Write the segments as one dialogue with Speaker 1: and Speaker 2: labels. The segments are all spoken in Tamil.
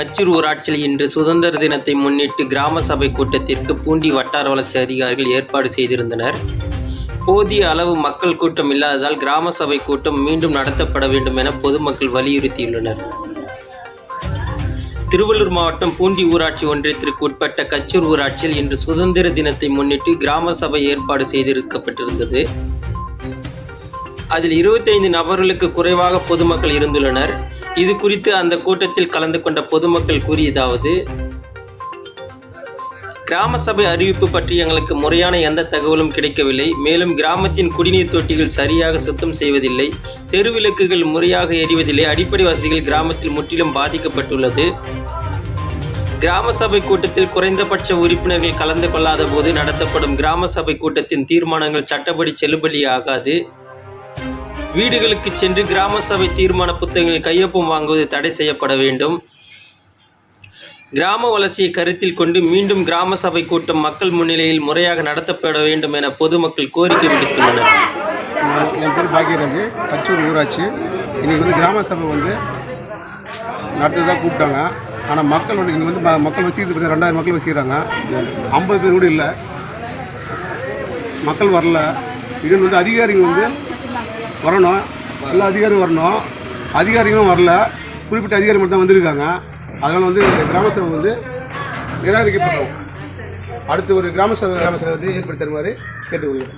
Speaker 1: கச்சூர் ஊராட்சியில் இன்று சுதந்திர தினத்தை முன்னிட்டு கிராம சபை கூட்டத்திற்கு பூண்டி வட்டார வளர்ச்சி அதிகாரிகள் ஏற்பாடு செய்திருந்தனர். போதிய அளவு மக்கள் கூட்டம் இல்லாததால் கிராம சபை கூட்டம் மீண்டும் நடத்தப்பட வேண்டும் என பொதுமக்கள் வலியுறுத்தியுள்ளனர். திருவள்ளூர் மாவட்டம் பூண்டி ஊராட்சி ஒன்றியத்திற்கு உட்பட்ட கச்சூர் ஊராட்சியில் இன்று சுதந்திர தினத்தை முன்னிட்டு கிராம சபை ஏற்பாடு செய்திருக்கப்பட்டிருந்தது. அதில் 25 நபர்களுக்கு குறைவாக பொதுமக்கள் இருந்துள்ளனர். இது குறித்து அந்த கூட்டத்தில் கலந்து கொண்ட பொதுமக்கள் கூறியதாவது கிராம சபை அறிவிப்பு பற்றி எங்களுக்கு முறையான எந்த தகவலும் கிடைக்கவில்லை. மேலும் கிராமத்தின் குடிநீர் தொட்டிகள் சரியாக சுத்தம் செய்வதில்லை. தெருவிளக்குகள் முறையாக எரிவதில்லை. அடிப்படை வசதிகள் கிராமத்தில் முற்றிலும் பாதிக்கப்பட்டுள்ளது. கிராம சபை கூட்டத்தில் குறைந்தபட்ச உறுப்பினர்கள் கலந்து கொள்ளாத போது நடத்தப்படும் கிராம சபை கூட்டத்தின் தீர்மானங்கள் சட்டப்படி செல்லுபடியாகாது. வீடுகளுக்கு சென்று கிராம சபை தீர்மான புத்தகங்களில் கையொப்பம் வாங்குவது தடை செய்யப்பட வேண்டும். கிராம வளர்ச்சியை கருத்தில் கொண்டு மீண்டும் கிராம சபை கூட்டம் மக்கள் முன்னிலையில் முறையாக நடத்தப்பட வேண்டும் என பொதுமக்கள் கோரிக்கை விடுத்துள்ளனர்.
Speaker 2: என் பேர் பாக்யராஜ். கச்சூர் ஊராட்சி. இன்னைக்கு வந்து கிராம சபை வந்து நடத்ததாக கூப்பிட்டாங்க. ஆனால் மக்கள் வந்து இங்கே வந்து ம- மக்கள் வசிக்கிறது ரெண்டாயிரம் மக்கள் வசிக்கிறாங்க. ஐம்பது பேர் கூட இல்லை. மக்கள் வரல. இது வந்து அதிகாரிகள் வந்து வரணும். எல்லா அதிகாரியும் வரணும். அதிகாரிகளும் வரல. குறிப்பிட்ட அதிகாரி மட்டும் தான் வந்திருக்காங்க. அதனால் வந்து கிராம சபை வந்து நிராகரிக்கப்பட்டோம் அடுத்து ஒரு கிராம சபை கிராம சபை வந்து ஏற்படுத்தி தருமாறு கேட்டுக்கொள்கிறேன்.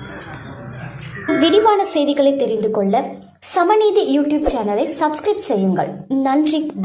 Speaker 3: விரிவான செய்திகளை தெரிந்து கொள்ள சமநீதி யூடியூப் சேனலை சப்ஸ்கிரைப் செய்யுங்கள். நன்றி வணக்கம்.